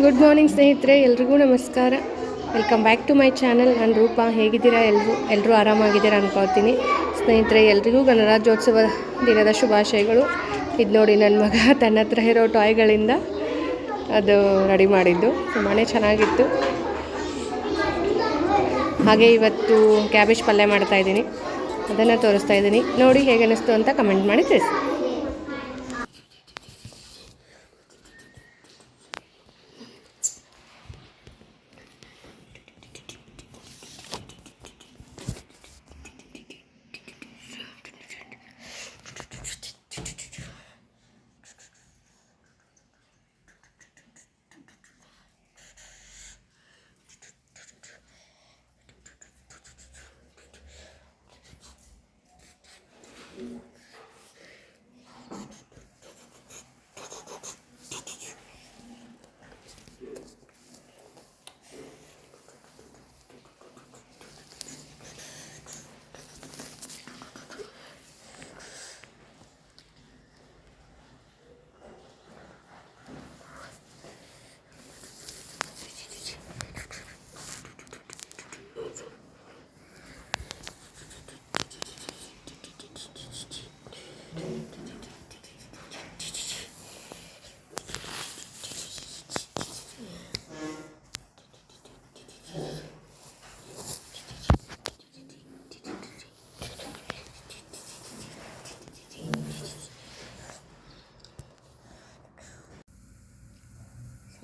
Good morning ಸ್ನೇಹಿತರೆ. ಎಲ್ರಿಗೂ ನಮಸ್ಕಾರ. Welcome back to my channel ನಾನು ರೂಪ. ಹೇಗಿದ್ದೀರಾ ಎಲ್ಲರೂ ಎಲ್ಲರೂ ಆರಾಮಾಗಿದ್ದೀರಾ ಅನ್ಕೋತೀನಿ ಸ್ನೇಹಿತರೆ, ಎಲ್ರಿಗೂ ಗಣರಾಜ್ಯೋತ್ಸವ ದಿನದ ಶುಭಾಶಯಗಳು. ಇದು ನೋಡಿ ನನ್ನ ಮಗ ತನ್ನ ಹತ್ರ ಇರೋ ಟಾಯ್ಗಳಿಂದ ಅದು ರೆಡಿ ಮಾಡಿದ್ದು. ತುಂಬಾ ಚೆನ್ನಾಗಿತ್ತು. ಹಾಗೆ ಇವತ್ತು ಕ್ಯಾಬೇಜ್ ಪಲ್ಯ ಮಾಡ್ತಾ ಇದ್ದೀನಿ. ಅದನ್ನು ತೋರಿಸ್ತಾ ಇದ್ದೀನಿ. ನೋಡಿ ಹೇಗೆ ಅನ್ನಿಸ್ತು ಅಂತ ಕಮೆಂಟ್ ಮಾಡಿ ತಿಳಿಸಿ.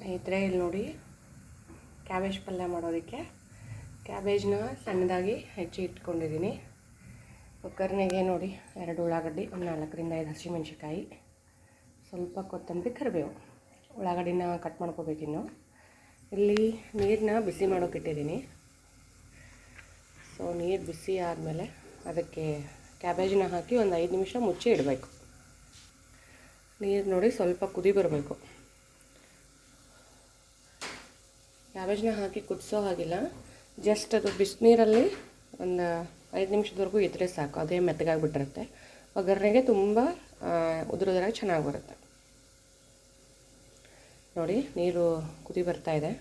ಸ್ನೇಹಿತರೆ, ಇಲ್ಲಿ ನೋಡಿ ಕ್ಯಾಬೇಜ್ ಪಲ್ಯ ಮಾಡೋದಕ್ಕೆ. ಕ್ಯಾಬೇಜ್ನ ಸಣ್ಣದಾಗಿ ಹೆಚ್ಚಿ ಇಟ್ಕೊಂಡಿದ್ದೀನಿ. ಕುಕ್ಕರ್ನಾಗೆ ನೋಡಿ ಎರಡು ಉಳ್ಳಾಗಡ್ಡಿ, ಒಂದು ನಾಲ್ಕರಿಂದ ಐದು ಹಸಿಮೆಣ್ಸಿಕಾಯಿ ಸ್ವಲ್ಪ ಕೊತ್ತಂಬರಿ ಕರಿಬೇವು. ಉಳ್ಳಾಗಡ್ಡಿನ ಕಟ್ ಮಾಡ್ಕೋಬೇಕಿನ್ನು ಇಲ್ಲಿ ನೀರನ್ನ ಬಿಸಿ ಮಾಡೋಕೆ ಇಟ್ಟಿದ್ದೀನಿ. ಸೊ, ನೀರು ಬಿಸಿ ಆದಮೇಲೆ ಅದಕ್ಕೆ ಕ್ಯಾಬೇಜನ್ನ ಹಾಕಿ ಒಂದು ಐದು ನಿಮಿಷ ಮುಚ್ಚಿ ಇಡಬೇಕು. ನೀರು ನೋಡಿ ಸ್ವಲ್ಪ ಕುದಿ ಬರಬೇಕು. ಕ್ಯಾಬೇಜ್ನ ಹಾಕಿ ಕುದಿಸೋ ಹಾಗಿಲ್ಲ. ಜಸ್ಟ್ ಅದು ಬಿಸಿನೀರಲ್ಲಿ ಒಂದು ಐದು ನಿಮಿಷದವರೆಗೂ ಇದ್ದರೆ ಸಾಕು. ಅದೇ ಮೆತ್ತಗಾಗಿಬಿಟ್ಟಿರುತ್ತೆ. ಒಗ್ಗರಣೆಗೆ ತುಂಬ ಉದುರುದ್ರಾಗಿ ಚೆನ್ನಾಗಿ ಬರುತ್ತೆ ನೋಡಿ, ನೀರು ಕುದಿ ಬರ್ತಾ ಇದೆ.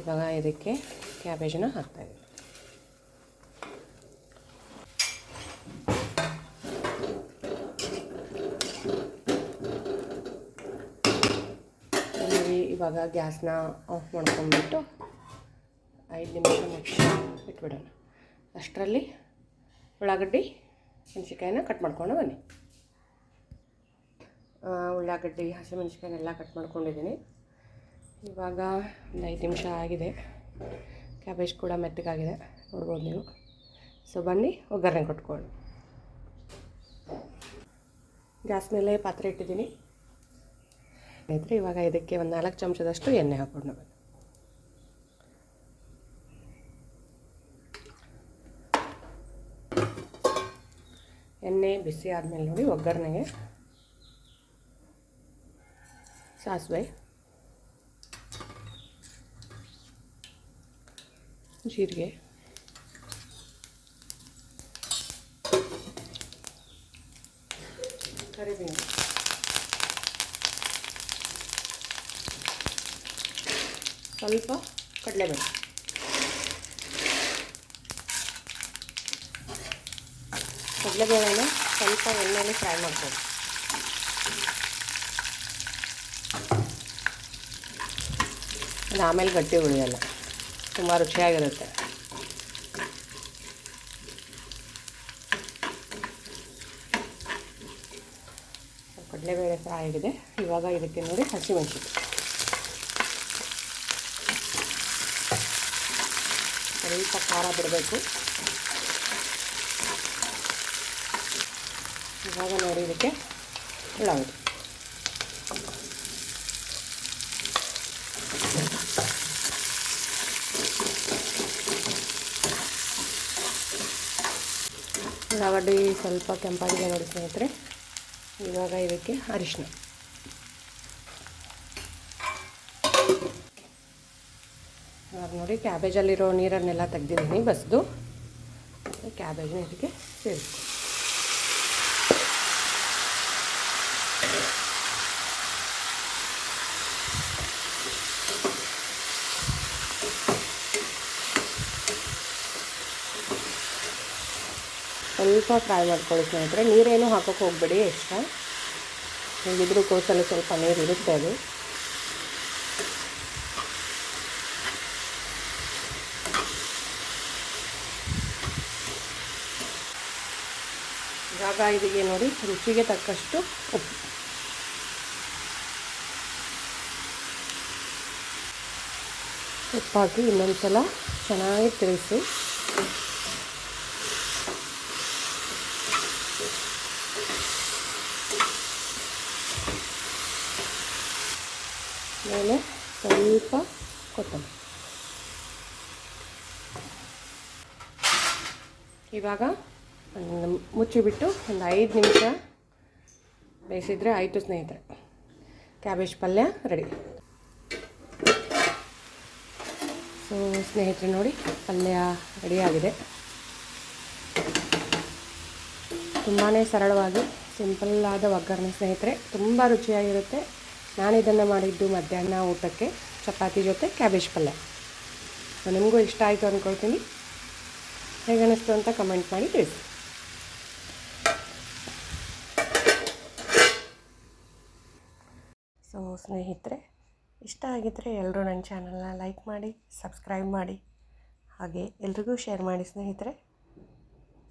ಇವಾಗ ಇದಕ್ಕೆ ಕ್ಯಾಬೇಜನ್ನ ಹಾಕ್ತಾಯಿದ್ದೀನಿ ಇವಾಗ ಗ್ಯಾಸ್ನ ಆಫ್ ಮಾಡ್ಕೊಂಡ್ಬಿಟ್ಟು ಐದು ನಿಮಿಷ ಮುಚ್ಚಿ ಇಟ್ಬಿಡೋಣ. ಅಷ್ಟರಲ್ಲಿ ಉಳ್ಳಾಗಡ್ಡಿ ಮೆಣಸಿಕಾಯಿನ ಕಟ್ ಮಾಡ್ಕೊಂಡು ಬನ್ನಿ. ಉಳ್ಳಾಗಡ್ಡಿ ಹಸಿಮೆಣ್ಸಿಕಾಯಿನೆಲ್ಲ ಕಟ್ ಮಾಡ್ಕೊಂಡಿದ್ದೀನಿ. ಇವಾಗ ಒಂದು ಐದು ನಿಮಿಷ ಆಗಿದೆ. ಕ್ಯಾಬೇಜ್ ಕೂಡ ಮೆತ್ತಗಾಗಿದೆ. ನೋಡ್ಬೋದು ನೀವು. ಸೊ ಬನ್ನಿ, ಒಗ್ಗರಣೆ ಕೊಟ್ಕೊಳ್ಳಿ ಗ್ಯಾಸ್ ಮೇಲೆ ಪಾತ್ರೆ ಇಟ್ಟಿದ್ದೀನಿ. ಸ್ನೇಹಿತರೆ ಇವಾಗ ಇದಕ್ಕೆ ಒಂದು ನಾಲ್ಕು ಚಮಚದಷ್ಟು ಎಣ್ಣೆ ಹಾಕ್ಕೊಂಡು ಬನ್ನಿ ಎಣ್ಣೆ ಬಿಸಿ ಆದಮೇಲೆ ನೋಡಿ ಒಗ್ಗರಣೆಗೆ ಸಾಸಿವೆ, ಜೀರಿಗೆ ಕರಿಬೇವು ಸ್ವಲ್ಪ ಕಡಲೆಬೇಳೆ. ಕಡಲೆಬೇಳೆನ ಸ್ವಲ್ಪ ಎಣ್ಣೆಯಲ್ಲಿ ಫ್ರೈ ಮಾಡ್ಬೋದು ಅದು ಆಮೇಲೆ ಗಟ್ಟಿ ಉಳಿಯಲ್ಲ ತುಂಬ ರುಚಿಯಾಗಿರುತ್ತೆ. ಕಡಲೆಬೇಳೆ ಫ್ರೈ ಆಗಿದೆ. ಇವಾಗ ಇದಕ್ಕೆ ನೋಡಿ ಹಸಿಮೆಣಸಿನ್ಕಾಯಿ. ಸ್ವಲ್ಪ ಖಾರ ಬಿಡಬೇಕು. ಇವಾಗ ನೋಡಿ ಇದಕ್ಕೆ ಉಳ್ಳಾಗಡ್ಡಿ ಉಳ್ಳಾಗಡ್ಡಿ ಸ್ವಲ್ಪ ಕೆಂಪಾಗಿದೆ ನೋಡಿ ಸ್ನೇಹಿತರೆ. ಇವಾಗ ಇದಕ್ಕೆ ಅರಿಶಿನ नोड़ी क्याबेजलीर तीन बसद क्याबेज इतने सीरक स्वल्प फ्राई मोड़ स्नितर हाकोबड़ी इशू कौसल स्वल्प नहीं ಇವಾಗ ಇದಕ್ಕೆ ನೋಡಿ, ರುಚಿಗೆ ತಕ್ಕಷ್ಟು ಉಪ್ಪು. ಉಪ್ಪಾಕಿ ಇನ್ನೊಂದು ಸಲ ಚೆನ್ನಾಗಿ ತಿರುಗಿಸಿ. ಮೇಲೆ ಸ್ವಲ್ಪ ಕೊತ್ತಂಬರಿ. ಇವಾಗ ಮುಚ್ಚಿಬಿಟ್ಟು ಒಂದು ಐದು ನಿಮಿಷ ಬೇಯಿಸಿದರೆ ಆಯಿತು ಸ್ನೇಹಿತರೆ. ಕ್ಯಾಬೇಜ್ ಪಲ್ಯ ರೆಡಿ. ಸೊ ಸ್ನೇಹಿತರೆ ನೋಡಿ, ಪಲ್ಯ ರೆಡಿಯಾಗಿದೆ ತುಂಬಾ ಸರಳವಾಗಿ, ಸಿಂಪಲ್ ಆದ ಒಗ್ಗರಣೆ ಸ್ನೇಹಿತರೆ. ತುಂಬ ರುಚಿಯಾಗಿರುತ್ತೆ. ನಾನು ಇದನ್ನು ಮಾಡಿದ್ದು ಮಧ್ಯಾಹ್ನ ಊಟಕ್ಕೆ, ಚಪಾತಿ ಜೊತೆ ಕ್ಯಾಬೇಜ್ ಪಲ್ಯ. ನಿಮಗೂ ಇಷ್ಟ ಆಯಿತು ಅಂದ್ಕೊಳ್ತೀನಿ ಹೇಗೆ ಅಂತ ಕಮೆಂಟ್ ಮಾಡಿ ತಿಳಿಸಿ ಸೊ ಸ್ನೇಹಿತರೆ, ಇಷ್ಟ ಆಗಿದ್ದರೆ ಎಲ್ಲರೂ ನನ್ನ ಚಾನಲ್ನ ಲೈಕ್ ಮಾಡಿ, ಸಬ್ಸ್ಕ್ರೈಬ್ ಮಾಡಿ, ಹಾಗೆ ಎಲ್ರಿಗೂ ಶೇರ್ ಮಾಡಿ ಸ್ನೇಹಿತರೆ.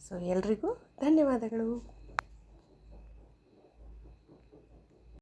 ಸೊ ಎಲ್ರಿಗೂ ಧನ್ಯವಾದಗಳು.